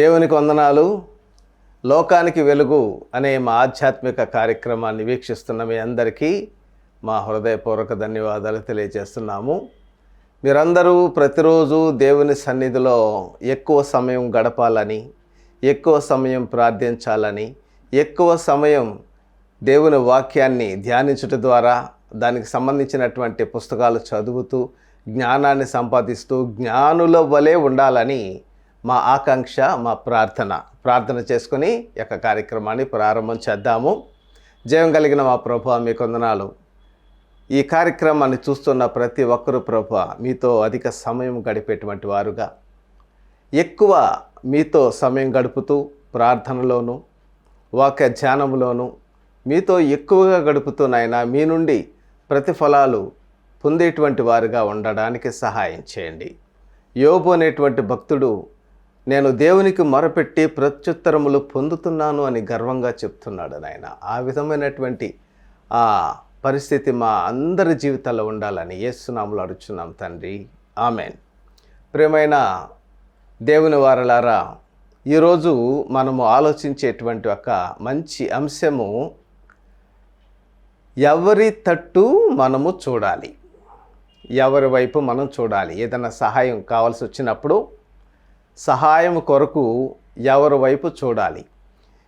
దేవునికి వందనాలు. లోకానికి వెలుగు అనే మా ఆధ్యాత్మిక కార్యక్రమాన్ని వీక్షిస్తున్న మీ అందరికీ మా హృదయపూర్వక ధన్యవాదాలు తెలియజేస్తున్నాము. మీరందరూ ప్రతిరోజు దేవుని సన్నిధిలో ఎక్కువ సమయం గడపాలని ఎక్కువ సమయం ప్రార్థించాలని ఎక్కువ సమయం దేవుని వాక్యాన్ని ధ్యానించుట ద్వారా దానికి సంబంధించినటువంటి పుస్తకాలు చదువుతూ జ్ఞానాన్ని సంపాదిస్తూ జ్ఞానుల వలె ఉండాలని మా ఆకాంక్ష మా ప్రార్థన. ప్రార్థన చేసుకుని యొక్క కార్యక్రమాన్ని ప్రారంభం చేద్దాము. జయం కలిగిన మా ప్రభు మీ కొందనాలు. ఈ కార్యక్రమాన్ని చూస్తున్న ప్రతి ఒక్కరూ ప్రభు మీతో అధిక సమయం గడిపేటువంటి వారుగా. ఎక్కువ మీతో సమయం గడుపుతూ ప్రార్థనలోను వాక్య ధ్యానంలోను మీతో ఎక్కువగా గడుపుతూనైనా మీ నుండి ప్రతిఫలాలు పొందేటువంటి వారుగా ఉండడానికి సహాయం చేయండి. యోబు అనేటువంటి భక్తుడు నేను దేవునికి మొరపెట్టి ప్రత్యుత్తరములు పొందుతున్నాను అని గర్వంగా చెప్తున్నాడు నాయన. ఆ విధమైనటువంటి ఆ పరిస్థితి మా అందరి జీవితాల్లో ఉండాలని ఏసునాములు అడుచున్నాం తండ్రి. ఆమెన్. ప్రియమైన దేవుని వారలారా ఈరోజు మనము ఆలోచించేటువంటి ఒక మంచి అంశము ఎవరి తట్టు మనము చూడాలి. ఎవరి వైపు మనం చూడాలి. ఏదైనా సహాయం కావాల్సి వచ్చినప్పుడు సహాయం కొరకు ఎవరి వైపు చూడాలి?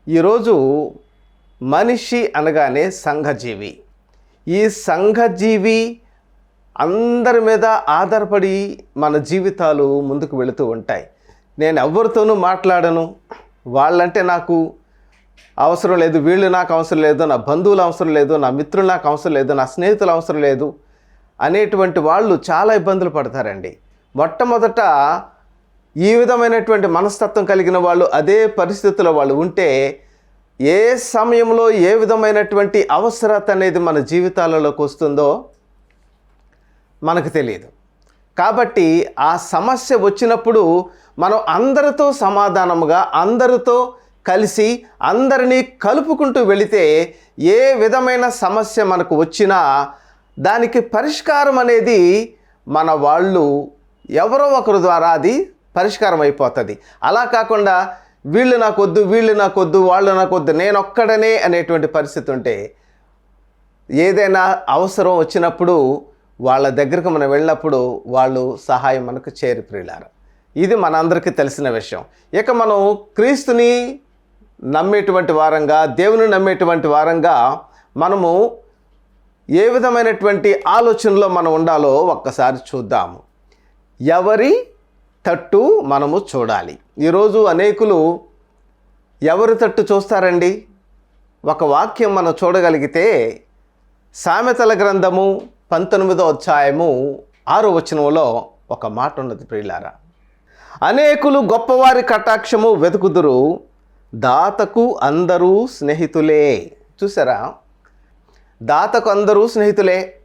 ఈరోజు మనిషి అనగానే సంఘజీవి. ఈ సంఘజీవి అందరి మీద ఆధారపడి మన జీవితాలు ముందుకు వెళుతూ ఉంటాయి. నేను ఎవరితోనూ మాట్లాడను. వాళ్ళంటే నాకు అవసరం లేదు వీళ్ళు నాకు అవసరం లేదు నా బంధువులు అవసరం లేదు నా మిత్రులు నాకు అవసరం లేదు నా స్నేహితులు అవసరం లేదు అనేటువంటి వాళ్ళు చాలా ఇబ్బందులు పడతారండి. మొట్టమొదట ఈ విధమైనటువంటి మనస్తత్వం కలిగిన వాళ్ళు అదే పరిస్థితుల్లో వాళ్ళు ఉంటే ఏ సమయంలో ఏ విధమైనటువంటి అవసరత అనేది మన జీవితాలలోకి వస్తుందో మనకు తెలియదు. కాబట్టి ఆ సమస్య వచ్చినప్పుడు మనం అందరితో సమాధానముగా అందరితో కలిసి అందరినీ కలుపుకుంటూ వెళితే ఏ విధమైన సమస్య మనకు వచ్చినా దానికి పరిష్కారం అనేది మన వాళ్ళు ఎవరో ఒకరి ద్వారా అది పరిష్కారం అయిపోతుంది. అలా కాకుండా వీళ్ళు నాకొద్దు వీళ్ళు నాకొద్దు వాళ్ళు నాకొద్దు నేను ఒక్కడనే అనేటువంటి పరిస్థితి ఉంటే ఏదైనా అవసరం వచ్చినప్పుడు వాళ్ళ దగ్గరకు మనం వెళ్ళినప్పుడు వాళ్ళు సహాయం మనకు చేరి ప్రియులారు. ఇది మనందరికీ తెలిసిన విషయం. ఇక మనం క్రీస్తుని నమ్మేటువంటి వారంగా దేవుని నమ్మేటువంటి వారంగా మనము ఏ విధమైనటువంటి ఆలోచనలో మనం ఉండాలో ఒక్కసారి చూద్దాము. ఎవరి తట్టు మనము చూడాలి. ఈరోజు అనేకులు ఎవరి తట్టు చూస్తారండి? ఒక వాక్యం మనం చూడగలిగితే సామెతల గ్రంథము పంతొమ్మిదో అధ్యాయము ఆరో వచనంలో ఒక మాట ఉన్నది ప్రియులారా. అనేకులు గొప్పవారి కటాక్షము వెతుకుదురు దాతకు అందరూ స్నేహితులే. చూసారా? దాతకు అందరూ స్నేహితులే.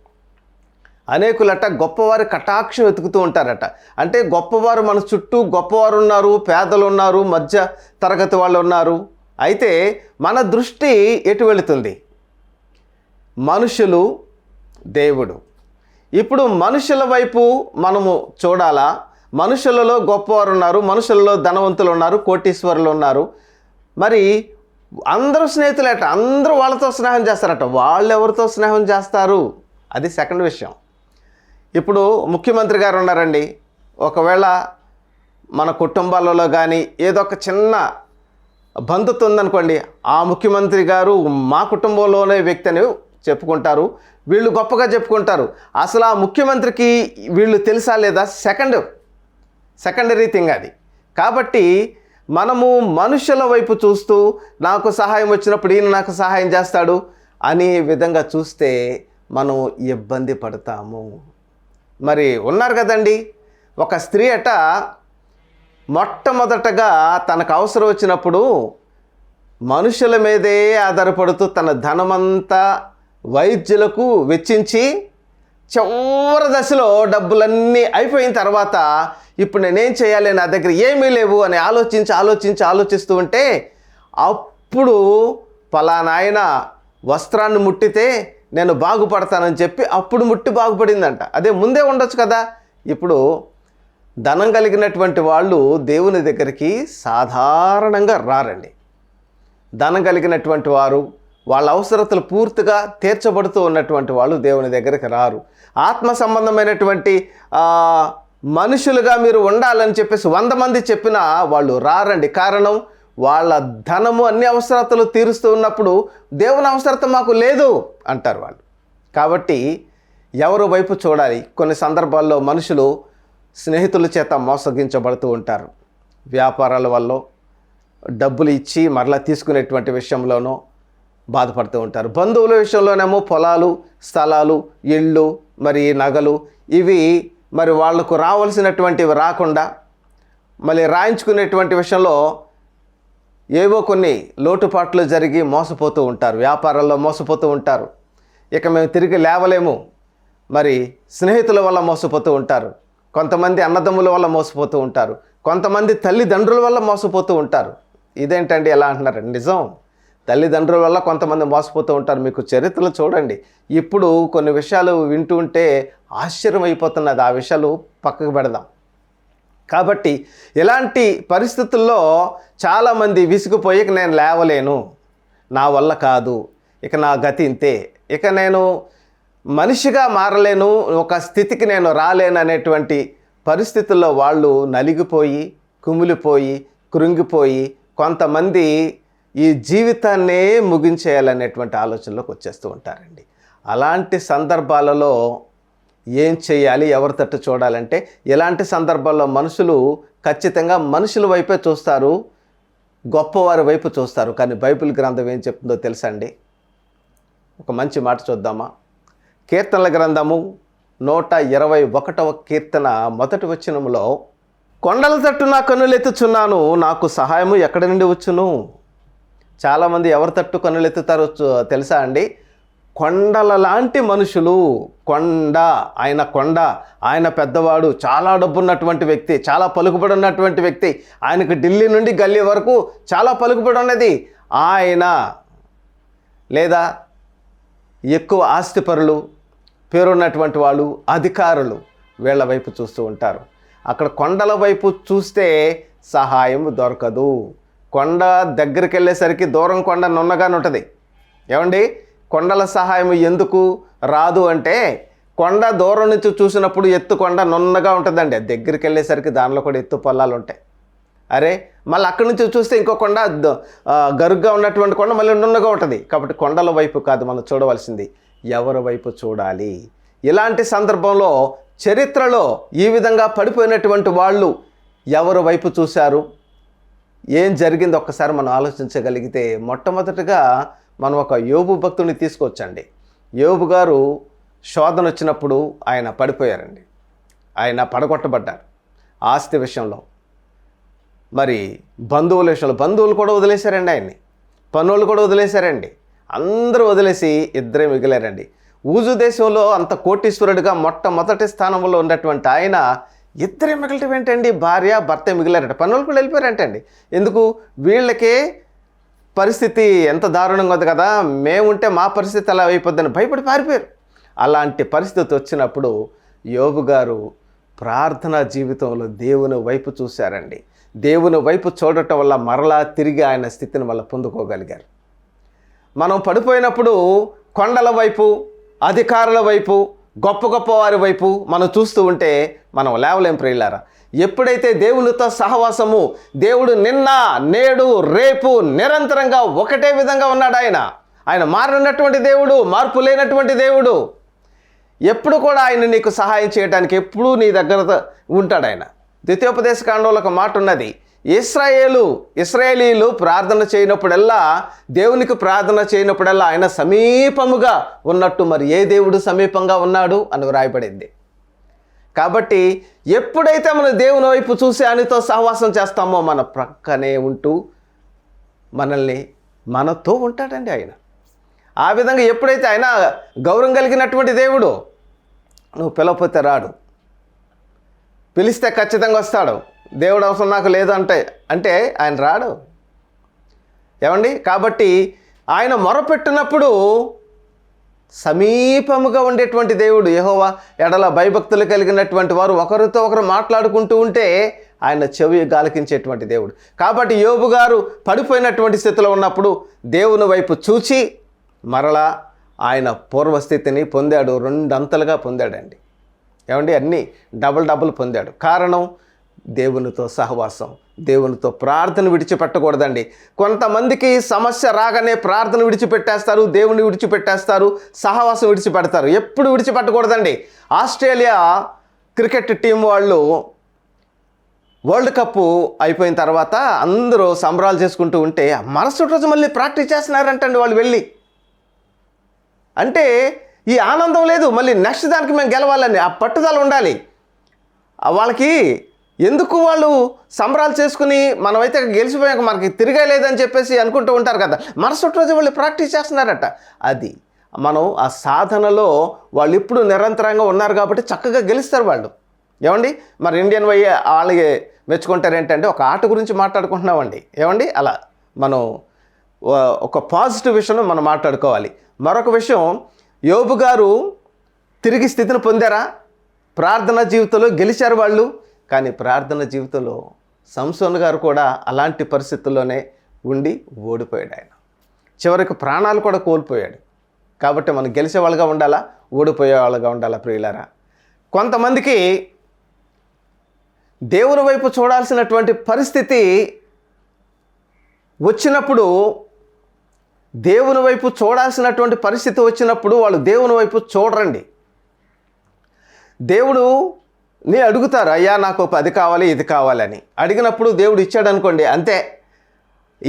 అనేకులట గొప్పవారి కటాక్షం వెతుకుతూ ఉంటారట. అంటే గొప్పవారు మన చుట్టూ గొప్పవారు ఉన్నారు పేదలు ఉన్నారు మధ్య తరగతి వాళ్ళు ఉన్నారు. అయితే మన దృష్టి ఎటు వెళుతుంది? మనుషులు దేవుడు. ఇప్పుడు మనుషుల వైపు మనము చూడాలా? మనుషులలో గొప్పవారు ఉన్నారు మనుషులలో ధనవంతులు ఉన్నారు కోటీశ్వరులు ఉన్నారు. మరి అందరూ స్నేహితులట అందరూ వాళ్ళతో స్నేహం చేస్తారట. వాళ్ళు ఎవరితో స్నేహం చేస్తారు? అది సెకండ్ విషయం. ఇప్పుడు ముఖ్యమంత్రి గారు ఉన్నారండి. ఒకవేళ మన కుటుంబాలలో కానీ ఏదో ఒక చిన్న బంధుత్వం ఉందనుకోండి ఆ ముఖ్యమంత్రి గారు మా కుటుంబంలోనే వ్యక్తి అని చెప్పుకుంటారు. వీళ్ళు గొప్పగా చెప్పుకుంటారు. అసలు ఆ ముఖ్యమంత్రికి వీళ్ళు తెలుసా లేదా? సెకండ్ సెకండరీ థింగ్ అది. కాబట్టి మనము మనుషుల వైపు చూస్తూ నాకు సహాయం వచ్చినప్పుడు ఈయన నాకు సహాయం చేస్తాడు అనే విధంగా చూస్తే మనం ఇబ్బంది పడతాము. మరి ఉన్నారు కదండి. ఒక స్త్రీ అట మొట్టమొదటగా తనకు అవసరం వచ్చినప్పుడు మనుషుల మీదే ఆధారపడుతూ తన ధనమంతా వైద్యులకు వెచ్చించి చివరి దశలో డబ్బులన్నీ అయిపోయిన తర్వాత ఇప్పుడు నేనేం చేయాలి? నా దగ్గర ఏమీ లేవు అని ఆలోచించి ఆలోచించి ఆలోచిస్తూ ఉంటే అప్పుడు పలానాయన వస్త్రాన్ని ముట్టితే నేను బాగుపడతానని చెప్పి అప్పుడు ముట్టి బాగుపడిందంట. అదే ముందే ఉండొచ్చు కదా. ఇప్పుడు ధనం కలిగినటువంటి వాళ్ళు దేవుని దగ్గరికి సాధారణంగా రారండి. ధనం కలిగినటువంటి వారు వాళ్ళ అవసరతలు పూర్తిగా తీర్చబడుతూ ఉన్నటువంటి వాళ్ళు దేవుని దగ్గరికి రారు. ఆత్మ సంబంధమైనటువంటి మనుషులుగా మీరు ఉండాలని చెప్పేసి వంద మంది చెప్పినా వాళ్ళు రారండి. కారణం వాళ్ళ ధనము అన్ని అవసరతలు తీరుస్తూ ఉన్నప్పుడు దేవుని అవసరత మాకు లేదు అంటారు వాళ్ళు. కాబట్టి ఎవరు వైపు చూడాలి? కొన్ని సందర్భాల్లో మనుషులు స్నేహితుల చేత మోసగించబడుతూ ఉంటారు. వ్యాపారాల వల్ల డబ్బులు ఇచ్చి మరలా తీసుకునేటువంటి విషయంలోనూ బాధపడుతూ ఉంటారు. బంధువుల విషయంలోనేమో పొలాలు స్థలాలు ఇళ్ళు మరి నగలు ఇవి మరి వాళ్ళకు రావాల్సినటువంటివి రాకుండా మళ్ళీ రాయించుకునేటువంటి విషయంలో ఏవో కొన్ని లోటుపాట్లు జరిగి మోసపోతూ ఉంటారు వ్యాపారాల్లో మోసపోతూ ఉంటారు. ఇక మేము తిరిగి లేవలేము. మరి స్నేహితుల వల్ల మోసపోతూ ఉంటారు. కొంతమంది అన్నదమ్ముల వల్ల మోసపోతూ ఉంటారు. కొంతమంది తల్లిదండ్రుల వల్ల మోసపోతూ ఉంటారు. ఇదేంటండి ఎలా అంటున్నారు నిజం. తల్లిదండ్రుల వల్ల కొంతమంది మోసపోతూ ఉంటారు. మీకు చరిత్రలు చూడండి. ఇప్పుడు కొన్ని విషయాలు వింటూ ఉంటే ఆశ్చర్యం అయిపోతున్నది ఆ విషయాలు పక్కకు పెడదాం. కాబట్టి ఇలాంటి పరిస్థితుల్లో చాలామంది విసిగిపోయి నేను లేవలేను. నా వల్ల కాదు. ఇక నా గతి ఇంతే. ఇక నేను మనిషిగా మారలేను. ఒక స్థితికి నేను రాలేను అనేటువంటి పరిస్థితుల్లో వాళ్ళు నలిగిపోయి కుమిలిపోయి కృంగిపోయి కొంతమంది ఈ జీవితాన్నే ముగించేయాలనేటువంటి ఆలోచనలోకి వచ్చేస్తూ ఉంటారండి. అలాంటి సందర్భాలలో ఏం చేయాలి ఎవరి తట్టు చూడాలంటే ఇలాంటి సందర్భాల్లో మనుషులు ఖచ్చితంగా మనుషుల వైపే చూస్తారు గొప్పవారి వైపు చూస్తారు. కానీ బైబిల్ గ్రంథం ఏం చెప్తుందో తెలుసా అండి? ఒక మంచి మాట చూద్దామా? కీర్తనల గ్రంథము నూట ఇరవై ఒకటవ కీర్తన మొదటి వచనములో కొండల తట్టు నా కన్నులెత్తుచున్నాను నాకు సహాయము ఎక్కడి నుండి వచ్చును? చాలామంది ఎవరి తట్టు కన్నులెత్తుతారో తెలుసా అండి? కొండల లాంటి మనుషులు కొండ ఆయన కొండ ఆయన పెద్దవాడు చాలా డబ్బున్నటువంటి వ్యక్తి చాలా పలుకుబడి ఉన్నటువంటి వ్యక్తి. ఆయనకు ఢిల్లీ నుండి గల్లీ వరకు చాలా పలుకుబడి ఉన్నది ఆయన లేదా ఎక్కువ ఆస్తిపరులు పేరున్నటువంటి వాళ్ళు అధికారులు వీళ్ళ వైపు చూస్తూ ఉంటారు. అక్కడ కొండల వైపు చూస్తే సహాయం దొరకదు. కొండ దగ్గరికి వెళ్ళేసరికి దూరం కొండ నున్నగానే ఉంటుంది. ఏమండి? కొండల సహాయం ఎందుకు రాదు అంటే కొండ దూరం నుంచి చూసినప్పుడు ఎత్తు కొండ నున్నగా ఉంటుందండి. దగ్గరికి వెళ్ళేసరికి దానిలో కూడా ఎత్తు పొలాలు ఉంటాయి. అరే మళ్ళీ అక్కడి నుంచి చూస్తే ఇంకో కొండ గరుగ్గా ఉన్నటువంటి కొండ మళ్ళీ నున్నగా ఉంటుంది. కాబట్టి కొండల వైపు కాదు మనం చూడవలసింది. ఎవరి వైపు చూడాలి? ఇలాంటి సందర్భంలో చరిత్రలో ఈ విధంగా పడిపోయినటువంటి వాళ్ళు ఎవరి వైపు చూశారు? ఏం జరిగింది? ఒక్కసారి మనం ఆలోచించగలిగితే మొట్టమొదటిగా మనం ఒక యోబు భక్తుని తీసుకొచ్చండి. యోబు గారు శోధన వచ్చినప్పుడు ఆయన పడిపోయారండి. ఆయన పడగొట్టబడ్డారు ఆస్తి విషయంలో. మరి బంధువుల విషయంలో బంధువులు కూడా వదిలేశారండి ఆయన్ని. పనులు కూడా వదిలేశారండి. అందరూ వదిలేసి ఇద్దరే మిగిలారండి. ఊజు దేశంలో అంత కోటీశ్వరుడిగా మొట్టమొదటి స్థానంలో ఉన్నటువంటి ఆయన ఇద్దరే మిగలటం ఏంటండి? భార్య భర్త మిగిలారంట. పనులు కూడా వెళ్ళిపోయారంటండి. ఎందుకు? వీళ్ళకే పరిస్థితి ఎంత దారుణంగా ఉంది కదా మేముంటే మా పరిస్థితి అలా అయిపోద్దని భయపడి పారిపోయారు. అలాంటి పరిస్థితి వచ్చినప్పుడు యోబు గారు ప్రార్థనా జీవితంలో దేవుని వైపు చూశారండి. దేవుని వైపు చూడటం వల్ల మరలా తిరిగి ఆయన స్థితిని వల్ల పొందుకోగలిగారు. మనం పడిపోయినప్పుడు కొండల వైపు అధికారుల వైపు గొప్ప గొప్ప వారి వైపు మనం చూస్తూ ఉంటే మనం లేవలేం ప్రియులారా. ఎప్పుడైతే దేవునితో సహవాసము దేవుడు నిన్న నేడు రేపు నిరంతరంగా ఒకటే విధంగా ఉన్నాడు ఆయన. ఆయన మారినటువంటి దేవుడు మార్పు లేనటువంటి దేవుడు. ఎప్పుడు కూడా ఆయన నీకు సహాయం చేయడానికి ఎప్పుడూ నీ దగ్గర ఉంటాడు ఆయన. ద్వితీయోపదేశ కాండంలో ఒక మాట ఉన్నది ఇస్రాయేలు ఇస్రాయేలీలు ప్రార్థన చేయనప్పుడల్లా దేవునికి ప్రార్థన చేయనప్పుడల్లా ఆయన సమీపముగా ఉన్నట్టు మరి ఏ దేవుడు సమీపంగా ఉన్నాడు అని వ్రాయబడింది. కాబట్టి ఎప్పుడైతే మనం దేవుని వైపు చూసి ఆయనతో సహవాసం చేస్తామో మన ప్రక్కనే ఉంటూ మనల్ని మనతో ఉంటాడండి ఆయన. ఆ విధంగా ఎప్పుడైతే ఆయన గౌరవం కలిగినటువంటి దేవుడు నువ్వు పిలవపోతే రాడు. పిలిస్తే ఖచ్చితంగా వస్తాడు. దేవుడు అవసరం నాకు లేదంటే అంటే ఆయన రాడు. ఏమండి? కాబట్టి ఆయన మొరపెట్టినప్పుడు సమీపముగా ఉండేటువంటి దేవుడు యహోవా ఎడల భయభక్తులు కలిగినటువంటి వారు ఒకరితో ఒకరు మాట్లాడుకుంటూ ఉంటే ఆయన చెవి గాలికించేటువంటి దేవుడు. కాబట్టి యోబు గారు పడిపోయినటువంటి స్థితిలో ఉన్నప్పుడు దేవుని వైపు చూచి మరలా ఆయన పూర్వస్థితిని పొందాడు రెండంతలుగా పొందాడండి. ఏమండి? అన్నీ డబుల్ డబుల్ పొందాడు. కారణం దేవునితో సహవాసం దేవునితో ప్రార్థన విడిచిపెట్టకూడదండి. కొంతమందికి సమస్య రాగానే ప్రార్థన విడిచిపెట్టేస్తారు దేవుని విడిచిపెట్టేస్తారు సహవాసం విడిచిపెడతారు. ఎప్పుడు విడిచిపెట్టకూడదండి. ఆస్ట్రేలియా క్రికెట్ టీం వాళ్ళు వరల్డ్ కప్ అయిపోయిన తర్వాత అందరూ సంబరాలు చేసుకుంటూ ఉంటే మరుసటి రోజు మళ్ళీ ప్రాక్టీస్ చేస్తున్నారంటండి వాళ్ళు వెళ్ళి. అంటే ఈ ఆనందం లేదు మళ్ళీ నెక్స్ట్ దానికి మేము గెలవాలని ఆ పట్టుదల ఉండాలి. వాళ్ళకి ఎందుకు వాళ్ళు సంబరాలు చేసుకుని మనమైతే గెలిచిపోయాక మనకి తిరిగే లేదని చెప్పేసి అనుకుంటూ ఉంటారు కదా. మరుసటి రోజు వాళ్ళు ప్రాక్టీస్ చేస్తున్నారట. అది మనం ఆ సాధనలో వాళ్ళు ఇప్పుడు నిరంతరంగా ఉన్నారు కాబట్టి చక్కగా గెలుస్తారు వాళ్ళు. ఏమండి? మరి ఇండియన్ వై వాళ్ళకి మెచ్చుకుంటారు ఏంటంటే ఒక ఆట గురించి మాట్లాడుకుంటున్నామండి. ఏమండి? అలా మనం ఒక పాజిటివ్ విషయంలో మనం మాట్లాడుకోవాలి. మరొక విషయం యోబు గారు తిరిగి స్థితిని పొందారా? ప్రార్థన జీవితంలో గెలిచారు వాళ్ళు. కానీ ప్రార్థన జీవితంలో సంసోన్ గారు కూడా అలాంటి పరిస్థితుల్లోనే ఉండి ఓడిపోయాడు ఆయన. చివరికి ప్రాణాలు కూడా కోల్పోయాడు. కాబట్టి మనం గెలిచేవాళ్ళగా ఉండాలా? ఓడిపోయేవాళ్ళగా ఉండాలా ప్రియులారా? కొంతమందికి దేవుని వైపు చూడాల్సినటువంటి పరిస్థితి వచ్చినప్పుడు దేవుని వైపు చూడాల్సినటువంటి పరిస్థితి వచ్చినప్పుడు వాళ్ళు దేవుని వైపు చూడరండి. దేవుడు నేను అడుగుతారు అయ్యా నాకు అది కావాలి ఇది కావాలని అడిగినప్పుడు దేవుడు ఇచ్చాడు అనుకోండి అంతే.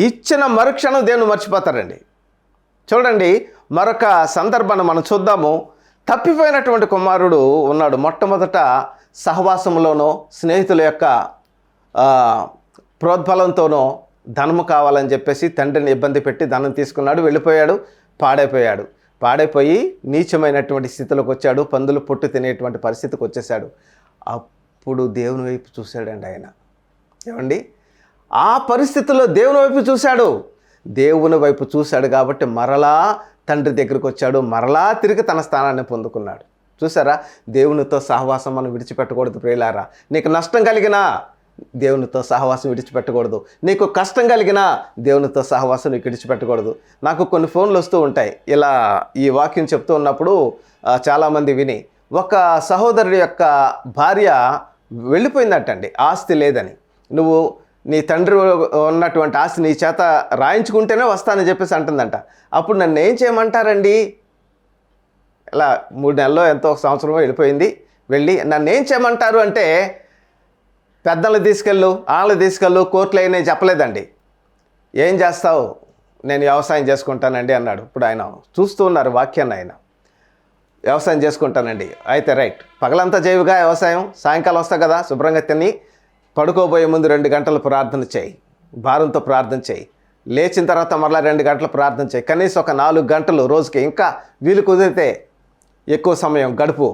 ఇచ్చిన మరుక్షణం దేవుని మర్చిపోతారండి చూడండి మరొక సందర్భాన్ని మనం చూద్దాము. తప్పిపోయినటువంటి కుమారుడు ఉన్నాడు. మొట్టమొదట సహవాసంలోనో స్నేహితుల యొక్క ప్రోద్బలంతోనో ధనము కావాలని చెప్పేసి తండ్రిని ఇబ్బంది పెట్టి ధనం తీసుకున్నాడు వెళ్ళిపోయాడు పాడైపోయాడు. పాడైపోయి నీచమైనటువంటి స్థితిలోకి వచ్చాడు పందులు పొట్టు తినేటువంటి పరిస్థితికి వచ్చేసాడు అప్పుడు దేవుని వైపు చూశాడండి ఆయన. ఏమండి? ఆ పరిస్థితుల్లో దేవుని వైపు చూశాడు. దేవుని వైపు చూశాడు కాబట్టి మరలా తండ్రి దగ్గరికి వచ్చాడు. మరలా తిరిగి తన స్థానాన్ని పొందుకున్నాడు. చూసారా దేవునితో సహవాసం మనం విడిచిపెట్టకూడదు ప్రియులారా. నీకు నష్టం కలిగినా దేవునితో సహవాసం విడిచిపెట్టకూడదు. నీకు కష్టం కలిగినా దేవునితో సహవాసం నీకు విడిచిపెట్టకూడదు. నాకు కొన్ని ఫోన్లు వస్తూ ఉంటాయి. ఇలా ఈ వాక్యం చెప్తూ ఉన్నప్పుడు చాలామంది విని ఒక సహోదరుడి యొక్క భార్య వెళ్ళిపోయిందటండి. ఆస్తి లేదని. నువ్వు నీ తండ్రి ఉన్నటువంటి ఆస్తి నీ చేత రాయించుకుంటేనే వస్తానని చెప్పేసి అంటుందంట. అప్పుడు నన్ను ఏం చేయమంటారండి? ఇలా మూడు నెలల్లో ఎంతో ఒక సంవత్సరమో వెళ్ళిపోయింది. వెళ్ళి నన్ను ఏం చేయమంటారు అంటే పెద్దలు తీసుకెళ్ళు వాళ్ళని తీసుకెళ్ళు కోర్టులో అయినా చెప్పలేదండి. ఏం చేస్తావు? నేను వ్యవసాయం చేసుకుంటానండి అన్నాడు. ఇప్పుడు ఆయన చూస్తూ ఉన్నారు వాక్యాన్ని ఆయన. వ్యవసాయం చేసుకుంటానండి. అయితే రైట్. పగలంతా చేయవుగా వ్యవసాయం సాయంకాలం వస్తా కదా శుభ్రంగా తిని పడుకోబోయే ముందు రెండు గంటలు ప్రార్థన చేయి. భారంతో ప్రార్థన చేయి. లేచిన తర్వాత మరలా రెండు గంటలు ప్రార్థన చేయి. కనీసం ఒక నాలుగు గంటలు రోజుకి ఇంకా వీలు కుదిరితే ఎక్కువ సమయం గడుపు.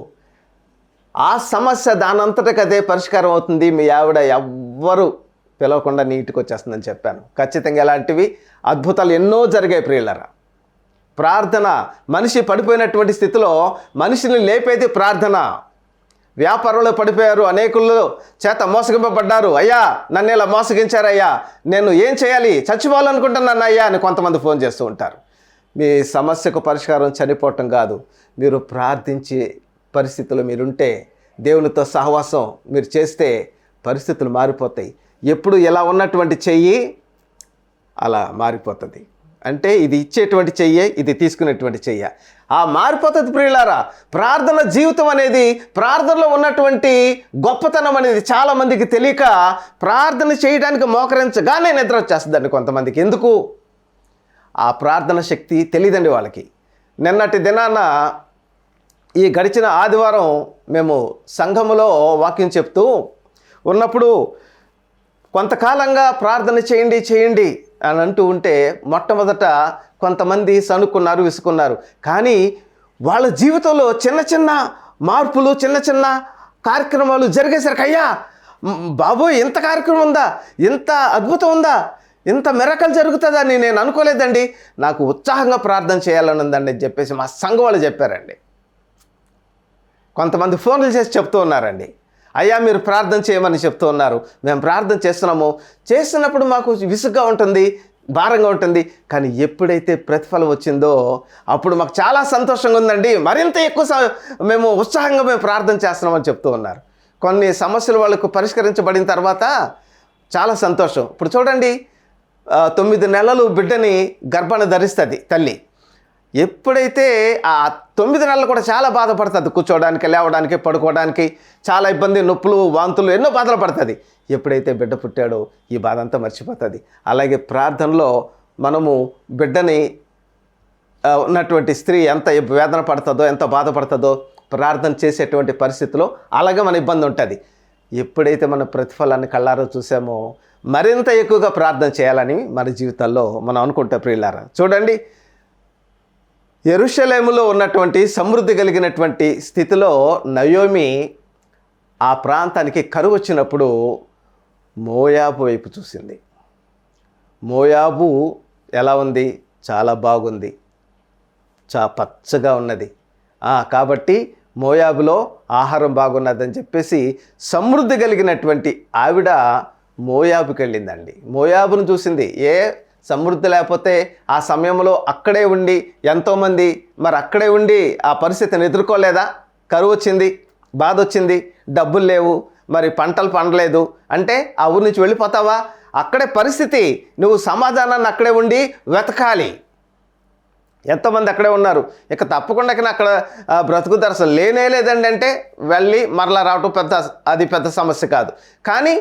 ఆ సమస్య దానంతటికి అదే పరిష్కారం అవుతుంది. మీ ఆవిడ ఎవ్వరు పిలవకుండా నీటికి వచ్చేస్తుందని చెప్పాను. ఖచ్చితంగా ఇలాంటివి అద్భుతాలు ఎన్నో జరిగాయి ప్రియులరా. ప్రార్థన. మనిషి పడిపోయినటువంటి స్థితిలో మనిషిని లేపేది ప్రార్థన. వ్యాపారంలో పడిపోయారు అనేకులు చేత మోసగింపబడ్డారు. అయ్యా నన్ను ఇలా మోసగించారయ్యా. నేను ఏం చేయాలి? చచ్చిపోవాలనుకుంటున్నాను అయ్యా అని కొంతమంది ఫోన్ చేస్తూ ఉంటారు. మీ సమస్యకు పరిష్కారం చనిపోవటం కాదు. మీరు ప్రార్థించే పరిస్థితులు మీరుంటే దేవునితో సహవాసం మీరు చేస్తే పరిస్థితులు మారిపోతాయి. ఎప్పుడు ఎలా ఉన్నటువంటి చెయ్యి? అలా మారిపోతుంది. అంటే ఇది ఇచ్చేటువంటి చెయ్యే ఇది తీసుకునేటువంటి చెయ్య. ఆ మారిపోతుంది ప్రియులారా. ప్రార్థన జీవితం అనేది ప్రార్థనలో ఉన్నటువంటి గొప్పతనం అనేది చాలామందికి తెలియక ప్రార్థన చేయడానికి మోకరించగానే నిద్ర వచ్చేస్తుందండి కొంతమందికి. ఎందుకు? ఆ ప్రార్థన శక్తి తెలియదండి వాళ్ళకి. నిన్నటి దినాన ఈ గడిచిన ఆదివారం మేము సంఘములో వాక్యం చెప్తూ ఉన్నప్పుడు కొంతకాలంగా ప్రార్థన చేయండి చేయండి అని అంటూ ఉంటే మొట్టమొదట కొంతమంది సనుక్కున్నారు విసుకున్నారు కానీ వాళ్ళ జీవితంలో చిన్న చిన్న మార్పులు చిన్న చిన్న కార్యక్రమాలు జరిగేసరికి అయ్యా బాబోయ్ ఇంత కార్యక్రమం ఉందా? ఇంత అద్భుతం ఉందా? ఇంత మెరకలు జరుగుతుందని నేను అనుకోలేదండి. నాకు ఉత్సాహంగా ప్రార్థన చేయాలని ఉందండి అని చెప్పేసి మా సంఘం వాళ్ళు చెప్పారండి. కొంతమంది ఫోన్లు చేసి చెప్తూ ఉన్నారండి. అయ్యా మీరు ప్రార్థన చేయమని చెప్తూ ఉన్నారు. మేము ప్రార్థన చేస్తున్నాము. చేస్తున్నప్పుడు మాకు విసుగ్గా ఉంటుంది భారంగా ఉంటుంది. కానీ ఎప్పుడైతే ప్రతిఫలం వచ్చిందో అప్పుడు మాకు చాలా సంతోషంగా ఉందండి. మరింత ఎక్కువ మేము ఉత్సాహంగా మేము ప్రార్థన చేస్తున్నామని చెప్తూ ఉన్నారు. కొన్ని సమస్యలు వాళ్ళకు పరిష్కరించబడిన తర్వాత చాలా సంతోషం. ఇప్పుడు చూడండి తొమ్మిది నెలలు బిడ్డని గర్భాన్ని ధరిస్తుంది తల్లి. ఎప్పుడైతే ఆ తొమ్మిది నెలలు కూడా చాలా బాధపడుతుంది కూర్చోవడానికి లేవడానికి పడుకోవడానికి చాలా ఇబ్బంది నొప్పులు వాంతులు ఎన్నో బాధలు పడుతుంది. ఎప్పుడైతే బిడ్డ పుట్టాడో ఈ బాధ అంతా మర్చిపోతుంది. అలాగే ప్రార్థనలో మనము బిడ్డని ఉన్నటువంటి స్త్రీ ఎంత వేదన పడుతుందో ఎంత బాధపడుతుందో ప్రార్థన చేసేటువంటి పరిస్థితిలో అలాగే మన ఇబ్బంది ఉంటుంది. ఎప్పుడైతే మన ప్రతిఫలాన్ని కళ్ళారో చూసామో మరింత ఎక్కువగా ప్రార్థన చేయాలని మన జీవితాల్లో మనం అనుకుంటాం ప్రియులారా. చూడండి ఎరుషలేములో ఉన్నటువంటి సమృద్ధి కలిగినటువంటి స్థితిలో నయోమి ఆ ప్రాంతానికి కరువు వచ్చినప్పుడు మోయాబు వైపు చూసింది. మోయాబు ఎలా ఉంది? చాలా బాగుంది. చా పచ్చగా ఉన్నది. కాబట్టి మోయాబులో ఆహారం బాగున్నదని చెప్పేసి సమృద్ధి కలిగినటువంటి ఆవిడ మోయాబుకి వెళ్ళిందండి మోయాబును చూసింది. ఏ సమృద్ధి లేకపోతే ఆ సమయంలో అక్కడే ఉండి ఎంతోమంది మరి అక్కడే ఉండి ఆ పరిస్థితిని ఎదుర్కోలేదా? కరువు వచ్చింది బాధ వచ్చింది డబ్బులు లేవు మరి పంటలు పండలేదు. అంటే ఆ ఊరి నుంచి వెళ్ళిపోతావా? అక్కడే పరిస్థితి నువ్వు సమాధానాన్ని అక్కడే ఉండి వెతకాలి. ఎంతమంది అక్కడే ఉన్నారు. ఇక తప్పకుండా అక్కడ బ్రతుకు దర్శనం లేనే లేదండి అంటే వెళ్ళి మరలా రావటం పెద్ద అది పెద్ద సమస్య కాదు. కానీ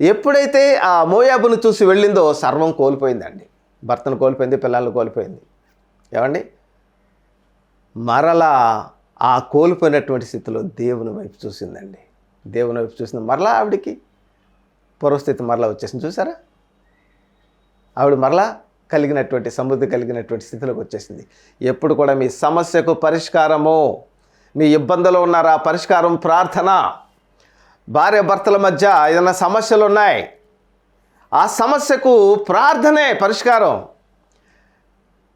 ఎప్పుడైతే ఆ మోయాబును చూసి వెళ్ళిందో సర్వం కోల్పోయిందండి. భర్తను కోల్పోయింది పిల్లల్ని కోల్పోయింది. ఏమండి? మరలా ఆ కోల్పోయినటువంటి స్థితిలో దేవుని వైపు చూసిందండి. దేవుని వైపు చూసింది. మరలా ఆవిడికి పూర్వస్థితి మరలా వచ్చేసింది. చూసారా? ఆవిడ మరలా కలిగినటువంటి సమృద్ధి కలిగినటువంటి స్థితిలోకి వచ్చేసింది. ఎప్పుడు కూడా మీ సమస్యకు పరిష్కారము మీ ఇబ్బందులు ఉన్నారా పరిష్కారం ప్రార్థన భార్య భర్తల మధ్య ఏదైనా సమస్యలు ఉన్నాయి? ఆ సమస్యకు ప్రార్థనే పరిష్కారం.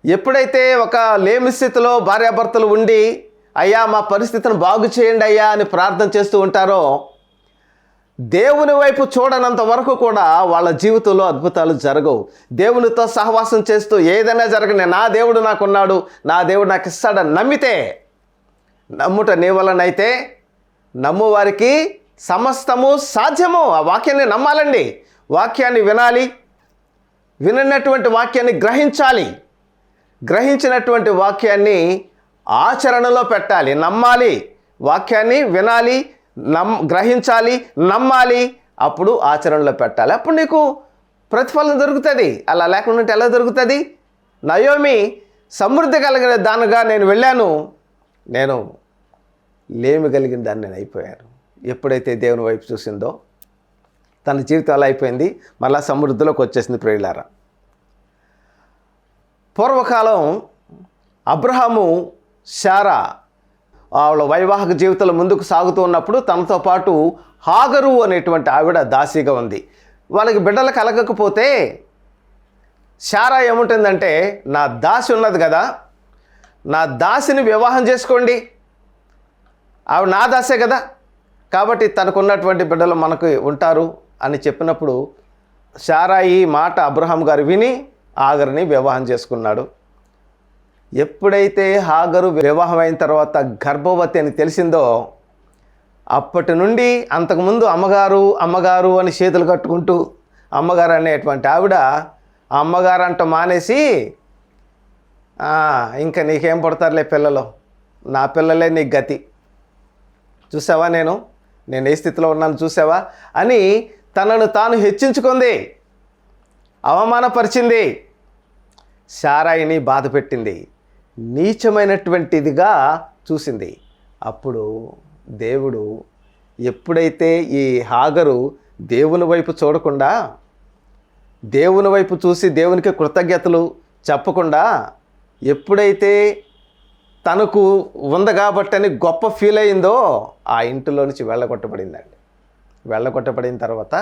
ఎప్పుడైతే ఒక లేమి స్థితిలో భార్యాభర్తలు ఉండి అయ్యా మా పరిస్థితిని బాగు చేయండి అయ్యా అని ప్రార్థన చేస్తూ ఉంటారో దేవుని వైపు చూడనంత వరకు కూడా వాళ్ళ జీవితంలో అద్భుతాలు జరగవు. దేవునితో సహవాసం చేస్తూ ఏదైనా జరగని నా దేవుడు నాకున్నాడు నా దేవుడు నాకు ఇస్తాడని నమ్మితే నమ్ముట నీ వలనైతే నమ్మువారికి సమస్తము సాధ్యము? ఆ వాక్యాన్ని నమ్మాలండి. వాక్యాన్ని వినాలి. విననటువంటి వాక్యాన్ని గ్రహించాలి. గ్రహించినటువంటి వాక్యాన్ని ఆచరణలో పెట్టాలి. నమ్మాలి. వాక్యాన్ని వినాలి. నమ్ గ్రహించాలి. నమ్మాలి. అప్పుడు ఆచరణలో పెట్టాలి. అప్పుడు నీకు ప్రతిఫలం దొరుకుతుంది. అలా లేకుండా ఉంటే ఎలా దొరుకుతుంది? నయోమి సమృద్ధి కలిగిన దానిగా నేను వెళ్ళాను. నేను లేమి కలిగిన దాన్ని నేను అయిపోయాను. ఎప్పుడైతే దేవుని వైపు చూసిందో తన జీవితం అలా అయిపోయింది మళ్ళా సమృద్ధిలోకి వచ్చేసింది ప్రియులారా. పూర్వకాలం అబ్రహాము శారా ఆవిడ వైవాహిక జీవితంలో ముందుకు సాగుతూ ఉన్నప్పుడు తనతో పాటు హాగరు అనేటువంటి ఆవిడ దాసిగా ఉంది. వాళ్ళకి బిడ్డలు కలగకపోతే శారా ఏముంటుందంటే నా దాసి ఉన్నది కదా నా దాసిని వివాహం చేసుకోండి. ఆవిడ నా దాసే కదా. కాబట్టి తనకున్నటువంటి బిడ్డలు మనకు ఉంటారు అని చెప్పినప్పుడు శారా ఈ మాట అబ్రహాం గారు విని ఆగర్ని వివాహం చేసుకున్నాడు. ఎప్పుడైతే హాగరు వివాహం అయిన తర్వాత గర్భవతి అని తెలిసిందో అప్పటి నుండి అంతకుముందు అమ్మగారు అమ్మగారు అని చేతులు కట్టుకుంటూ అమ్మగారు అనేటువంటి ఆవిడ ఆ అమ్మగారు అంట మానేసి ఇంకా నీకేం పడతారులే పిల్లలు? నా పిల్లలే నీ గతి. చూసావా నేను? నేను ఏ స్థితిలో ఉన్నాను చూసావా? అని తనను తాను హెచ్చించుకుంది. అవమానపరిచింది. శారాయిని బాధ పెట్టింది. నీచమైనటువంటిదిగా చూసింది. అప్పుడు దేవుడు ఎప్పుడైతే ఈ హాగరు దేవుని వైపు చూడకుండా దేవుని వైపు చూసి దేవునికి కృతజ్ఞతలు చెప్పకుండా ఎప్పుడైతే తనకు ఉంది కాబట్టి అని గొప్ప ఫీల్ అయిందో ఆ ఇంటిలో నుంచి వెళ్ళగొట్టబడిందండి. వెళ్ళగొట్టబడిన తర్వాత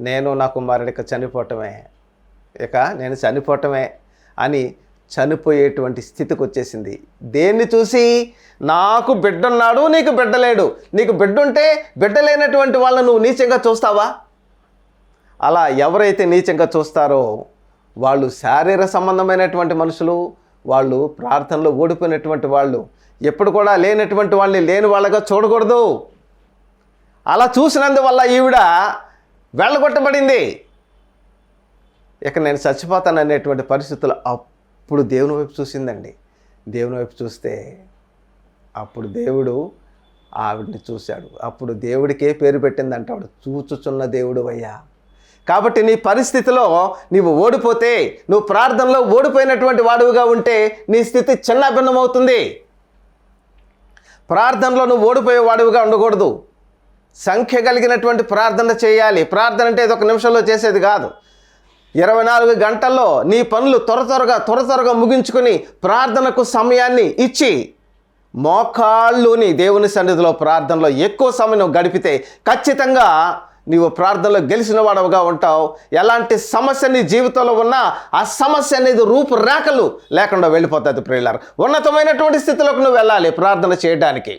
నేను నా కుమారుడికి చనిపోవటమే ఇక నేను చనిపోవటమే అని చనిపోయేటువంటి స్థితికి వచ్చేసింది. దేన్ని చూసి నాకు బిడ్డన్నాడు నీకు బిడ్డలేడు నీకు బిడ్డుంటే బిడ్డ లేనటువంటి వాళ్ళను నువ్వు నీచంగా చూస్తావా? అలా ఎవరైతే నీచంగా చూస్తారో వాళ్ళు శారీర సంబంధమైనటువంటి మనుషులు వాళ్ళు ప్రార్థనలో ఓడిపోయినటువంటి వాళ్ళు ఎప్పుడు కూడా లేనటువంటి వాళ్ళని లేని వాళ్ళగా చూడకూడదు. అలా చూసినందువల్ల ఈవిడ వెళ్ళగొట్టబడింది. ఇక నేను చచ్చిపోతాను అనేటువంటి పరిస్థితులు అప్పుడు దేవుని వైపు చూసిందండి. దేవుని వైపు చూస్తే అప్పుడు దేవుడు ఆవిడని చూశాడు. అప్పుడు దేవుడికే పేరు పెట్టిందంటే. ఆవిడ చూచుచున్న దేవుడు అయ్యా. కాబట్టి నీ పరిస్థితిలో నీవు ఓడిపోతే నువ్వు ప్రార్థనలో ఓడిపోయినటువంటి వాడువుగా ఉంటే నీ స్థితి చిన్నభిన్నమవుతుంది. ప్రార్థనలో నువ్వు ఓడిపోయే వాడువుగా ఉండకూడదు. సంఖ్య కలిగినటువంటి ప్రార్థన చేయాలి. ప్రార్థన అంటే ఇది ఒక నిమిషంలో చేసేది కాదు. ఇరవై నాలుగు గంటల్లో నీ పనులు త్వర త్వరగా త్వర త్వరగా ముగించుకొని ప్రార్థనకు సమయాన్ని ఇచ్చి మోకాళ్ళుని దేవుని సన్నిధిలో ప్రార్థనలో ఎక్కువ సమయం గడిపితే ఖచ్చితంగా నీవు ప్రార్థనలో గెలిచిన వాడవుగా ఉంటావు. ఎలాంటి సమస్య నీ జీవితంలో ఉన్నా ఆ సమస్య అనేది రూపురేఖలు లేకుండా వెళ్ళిపోతుంది ప్రియులారు. ఉన్నతమైనటువంటి స్థితిలోకి నువ్వు వెళ్ళాలి ప్రార్థన చేయడానికి.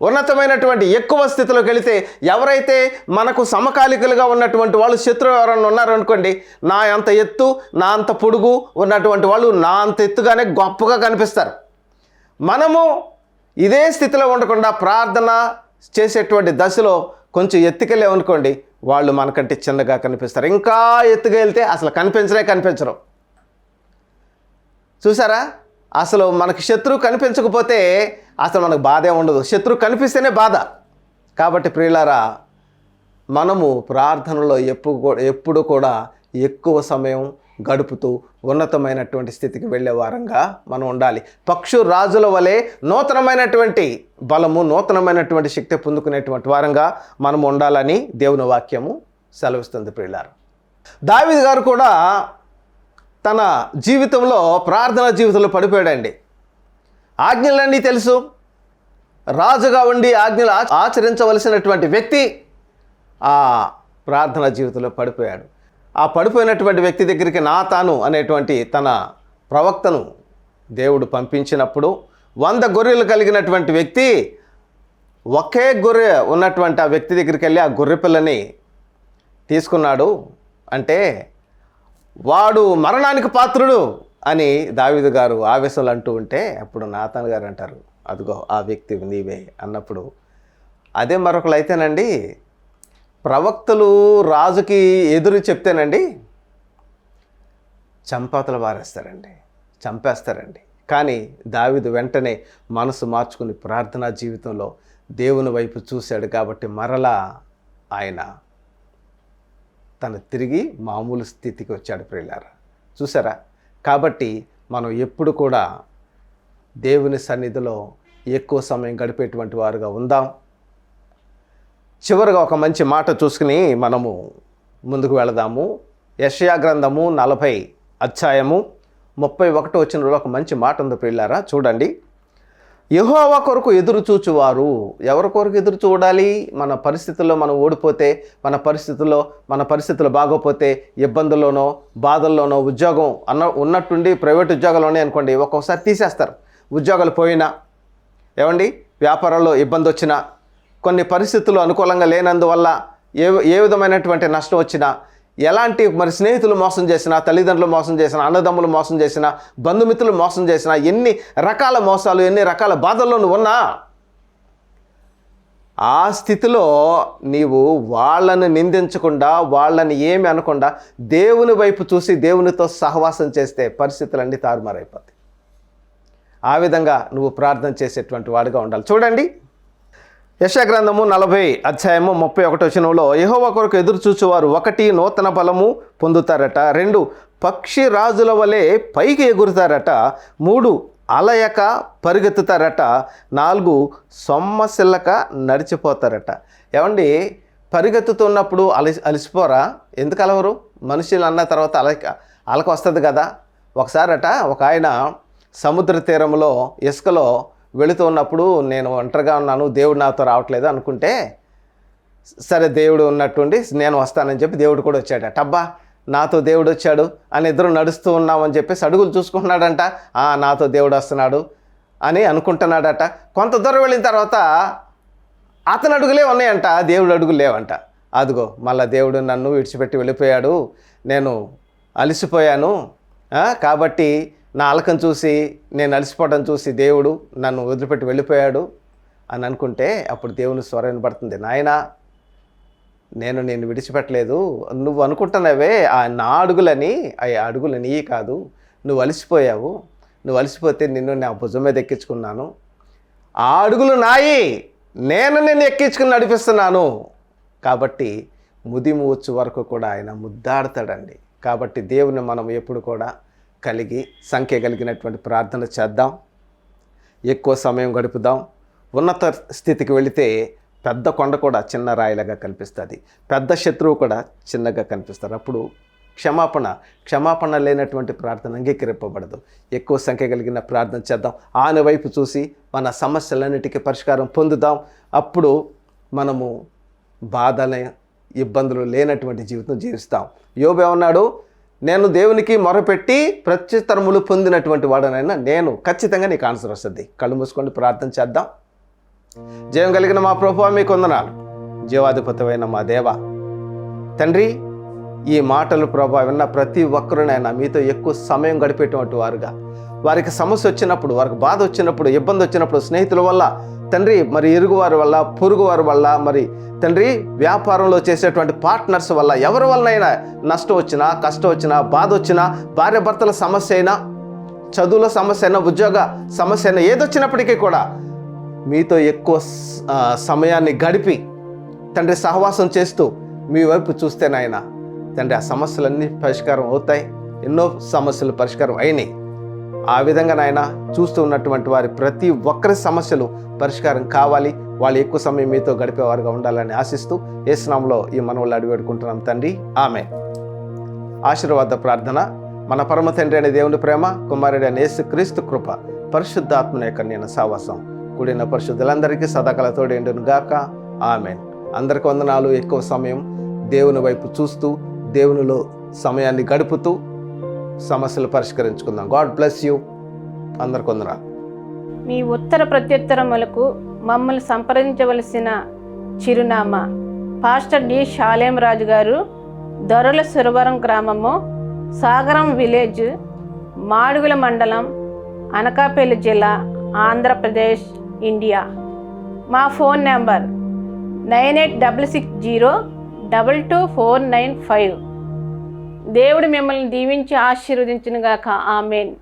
ఉన్నతమైనటువంటి ఎక్కువ స్థితిలోకి వెళితే ఎవరైతే మనకు సమకాలికలుగా ఉన్నటువంటి వాళ్ళు శత్రువు ఎవరైనా ఉన్నారనుకోండి నా అంత ఎత్తు నా అంత పొడుగు ఉన్నటువంటి వాళ్ళు నా అంత ఎత్తుగానే గొప్పగా కనిపిస్తారు. మనము ఇదే స్థితిలో ఉండకుండా ప్రార్థన చేసేటువంటి దశలో కొంచెం ఎత్తుకెళ్ళామనుకోండి వాళ్ళు మనకంటే చిన్నగా కనిపిస్తారు. ఇంకా ఎత్తుగా వెళ్తే అసలు కనిపించరే కనిపించరు. చూసారా? అసలు మనకు శత్రువు కనిపించకపోతే అసలు మనకు బాధే ఉండదు. శత్రువు కనిపిస్తేనే బాధ. కాబట్టి ప్రియులారా మనము ప్రార్థనలో ఎప్పుడు కూడా ఎప్పుడు కూడా ఎక్కువ సమయం గడుపుతూ ఉన్నతమైనటువంటి స్థితికి వెళ్ళే వారంగా మనం ఉండాలి. పక్షు రాజుల వలె నూతనమైనటువంటి బలము నూతనమైనటువంటి శక్తి పొందుకునేటువంటి వారంగా మనం ఉండాలని దేవుని వాక్యము సెలవిస్తుంది ప్రియులారు. దావిద్ గారు కూడా తన జీవితంలో ప్రార్థన జీవితంలో పడిపోయాడండి. ఆజ్ఞలన్నీ తెలుసు. రాజుగా ఉండి ఆజ్ఞలు ఆచరించవలసినటువంటి వ్యక్తి ఆ ప్రార్థన జీవితంలో పడిపోయాడు. ఆ పడిపోయినటువంటి వ్యక్తి దగ్గరికి నా తాను అనేటువంటి తన ప్రవక్తను దేవుడు పంపించినప్పుడు వంద గొర్రెలు కలిగినటువంటి వ్యక్తి ఒకే గొర్రె ఉన్నటువంటి ఆ వ్యక్తి దగ్గరికి వెళ్ళి ఆ గొర్రె పిల్లని తీసుకున్నాడు అంటే వాడు మరణానికి పాత్రుడు అని దావిదు గారు ఆవేశంలో అంటూ ఉంటే అప్పుడు నాతన్ గారు అంటారు అదిగో ఆ వ్యక్తి నీవే అన్నప్పుడు అదే మరొకరు అయితేనండి ప్రవక్తలు రాజుకి ఎదురు చెప్తేనండి చంపాతలు వారేస్తారండి చంపేస్తారండి. కానీ దావిదు వెంటనే మనసు మార్చుకుని ప్రార్థనా జీవితంలో దేవుని వైపు చూశాడు కాబట్టి మరలా ఆయన తను తిరిగి మామూలు స్థితికి వచ్చాడు ప్రియులారా. చూసారా కాబట్టి మనం ఎప్పుడు కూడా దేవుని సన్నిధిలో ఎక్కువ సమయం గడిపేటువంటి వారుగా ఉందాం. చివరిగా ఒక మంచి మాట చూసుకుని మనము ముందుకు వెళదాము. యషయా గ్రంథము నలభై అధ్యాయము ముప్పై ఒకటి వచ్చిన ఒక మంచి మాట ఉంది పిల్లారా చూడండి. యహోవా కొరకు ఎదురు చూచువారు. ఎవరి కొరకు ఎదురు చూడాలి? మన పరిస్థితుల్లో మనం ఓడిపోతే మన పరిస్థితుల్లో మన పరిస్థితులు బాగోపోతే ఇబ్బందుల్లోనో బాధల్లోనో ఉద్యోగం అన్న ఉన్నట్టుండి ప్రైవేట్ ఉద్యోగాలు అనుకోండి ఒక్కొక్కసారి తీసేస్తారు. ఉద్యోగాలు పోయినా ఏమండి? వ్యాపారంలో ఇబ్బంది వచ్చినా కొన్ని పరిస్థితులు అనుకూలంగా లేనందువల్ల ఏ ఏ విధమైనటువంటి నష్టం వచ్చినా ఎలాంటి మరి స్నేహితులు మోసం చేసినా తల్లిదండ్రులు మోసం చేసినా అన్నదమ్ములు మోసం చేసినా బంధుమిత్రులు మోసం చేసినా ఎన్ని రకాల మోసాలు ఎన్ని రకాల బాధల్లో నువ్వు ఉన్నా ఆ స్థితిలో నీవు వాళ్ళని నిందించకుండా వాళ్ళని ఏమి అనకుండా దేవుని వైపు చూసి దేవునితో సహవాసం చేస్తే పరిస్థితులన్నీ తారుమారైపోతాయి. ఆ విధంగా నువ్వు ప్రార్థన చేసేటువంటి వాడిగా ఉండాలి. చూడండి యశగ్రంథము నలభై అధ్యాయము ముప్పై ఒకటి వచనంలో యెహోవా కొరకు ఎదురు చూచువారు ఒకటి నూతన బలము పొందుతారట రెండు పక్షి రాజుల వలె పైకి ఎగురుతారట మూడు అలయక పరిగెత్తుతారట నాలుగు సొమ్మసిల్లక నడిచిపోతారట. ఏమండి? పరిగెత్తుతున్నప్పుడు అలసి అలసిపోరా? ఎందుకు అలవరు? మనుషులు అన్న తర్వాత అలక అలక వస్తుంది కదా. ఒకసారట ఒక ఆయన సముద్ర తీరంలో ఇసుకలో వెళుతూ ఉన్నప్పుడు నేను ఒంటరిగా ఉన్నాను దేవుడు నాతో రావట్లేదు అనుకుంటే సరే దేవుడు ఉన్నట్టుండి నేను వస్తానని చెప్పి దేవుడు కూడా వచ్చాడట. అబ్బా నాతో దేవుడు వచ్చాడు అని ఇద్దరు నడుస్తూ ఉన్నామని చెప్పేసి అడుగులు చూసుకుంటున్నాడంట. "ఆ, నాతో దేవుడు వస్తున్నాడు అని అనుకుంటున్నాడట. కొంత దూరం వెళ్ళిన తర్వాత అతని అడుగులే ఉన్నాయంట దేవుడు అడుగులు లేవంట. అదిగో మళ్ళా దేవుడు నన్ను విడిచిపెట్టి వెళ్ళిపోయాడు నేను అలసిపోయాను కాబట్టి నా అలకం చూసి నేను అలసిపోవడం చూసి దేవుడు నన్ను వదిలిపెట్టి వెళ్ళిపోయాడు అని అనుకుంటే అప్పుడు దేవుని స్వరం వినబడుతుంది. నాయనా నేను నేను విడిచిపెట్టలేదు. నువ్వు అనుకుంటున్నావే ఆ నా అడుగులని ఆ అడుగులు నీ కాదు. నువ్వు అలసిపోయావు. నువ్వు అలసిపోతే నిన్ను నా భుజం మీద ఎక్కించుకున్నాను. ఆ అడుగులు నాయి. నేను నిన్ను ఎక్కించుకుని నడిపిస్తున్నాను. కాబట్టి ముదిము వచ్చు వరకు కూడా ఆయన ముద్దాడతాడండి. కాబట్టి దేవుని మనం ఎప్పుడు కూడా కలిగి సంఖ్య కలిగినటువంటి ప్రార్థన చేద్దాం. ఎక్కువ సమయం గడుపుదాం. ఉన్నత స్థితికి వెళితే పెద్ద కొండ కూడా చిన్న రాయిలాగా కనిపిస్తుంది. పెద్ద శత్రువు కూడా చిన్నగా కనిపిస్తారు. అప్పుడు క్షమాపణ క్షమాపణ లేనటువంటి ప్రార్థన అంగీకరింపబడదు. ఎక్కువ సంఖ్య కలిగిన ప్రార్థన చేద్దాం. ఆయన వైపు చూసి మన సమస్యలన్నిటికీ పరిష్కారం పొందుదాం. అప్పుడు మనము బాధలే ఇబ్బందులు లేనటువంటి జీవితం జీవిస్తాం. యోబు ఉన్నాడు నేను దేవునికి మొరపెట్టి ప్రత్యుత్తరములు పొందినటువంటి వాడనైనా నేను ఖచ్చితంగా నీకు ఆన్సర్ వస్తుంది. కళ్ళు మూసుకొని ప్రార్థన చేద్దాం. జయం కలిగిన మా ప్రభు మీకు వందనాలు. జీవాధిపతమైన మా దేవ తండ్రి ఈ మాటలు ప్రభా విన్న ప్రతి ఒక్కరునైనా మీతో ఎక్కువ సమయం గడిపేటువంటి వారుగా. వారికి సమస్య వచ్చినప్పుడు వారికి బాధ వచ్చినప్పుడు ఇబ్బంది వచ్చినప్పుడు స్నేహితుల వల్ల తండ్రి మరి ఇరుగువారి వల్ల పొరుగువారి వల్ల మరి తండ్రి వ్యాపారంలో చేసేటువంటి పార్ట్నర్స్ వల్ల ఎవరి వల్లనైనా నష్టం వచ్చినా కష్టం వచ్చినా బాధ వచ్చినా భార్య భర్తల సమస్య అయినా చదువుల సమస్య అయినా ఉద్యోగ సమస్య అయినా ఏదొచ్చినప్పటికీ కూడా మీతో ఎక్కువ సమయాన్ని గడిపి తండ్రి సహవాసం చేస్తూ మీ వైపు చూస్తే నాయన తండ్రి ఆ సమస్యలన్నీ పరిష్కారం అవుతాయి. ఎన్నో సమస్యలు పరిష్కారం అయినాయి. ఆ విధంగా నాయన చూస్తూ ఉన్నటువంటి వారి ప్రతి ఒక్కరి సమస్యలు పరిష్కారం కావాలి. వాళ్ళు ఎక్కువ సమయం మీతో గడిపేవారుగా ఉండాలని ఆశిస్తూ ఏ ఈ మనవళ్ళు అడివేడుకుంటున్నాం తండ్రి. ఆమె ఆశీర్వాద ప్రార్థన. మన పరమ తండ్రి అనే దేవుని ప్రేమ కుమారుడి అనే యేసు క్రీస్తు కృప పరిశుద్ధాత్మన యొక్క నేను సావాసం. కూడిన పరిశుద్ధులందరికీ సదాకల ఎండును గాక. ఆమెన్. అందరికి వందనాలు. ఎక్కువ సమయం దేవుని వైపు చూస్తూ దేవునిలో సమయాన్ని గడుపుతూ సమస్యలు పరిష్కరించుకుందాం. గాడ్ బ్లెస్ యూ అందరికి మీ ఉత్తర ప్రత్యుత్తరములకు మమ్మల్ని సంప్రదించవలసిన చిరునామా. పాస్టర్ డి షాలేం రాజు గారు దొరల సురవరం గ్రామము సాగరం విలేజ్ మాడుగుల మండలం అనకాపల్లి జిల్లా ఆంధ్రప్రదేశ్ ఇండియా. మా phone number nine eight double six zero double two four nine five. దేవుడు మిమ్మల్ని దీవించి ఆశీర్వదించునుగాక. ఆమెన్.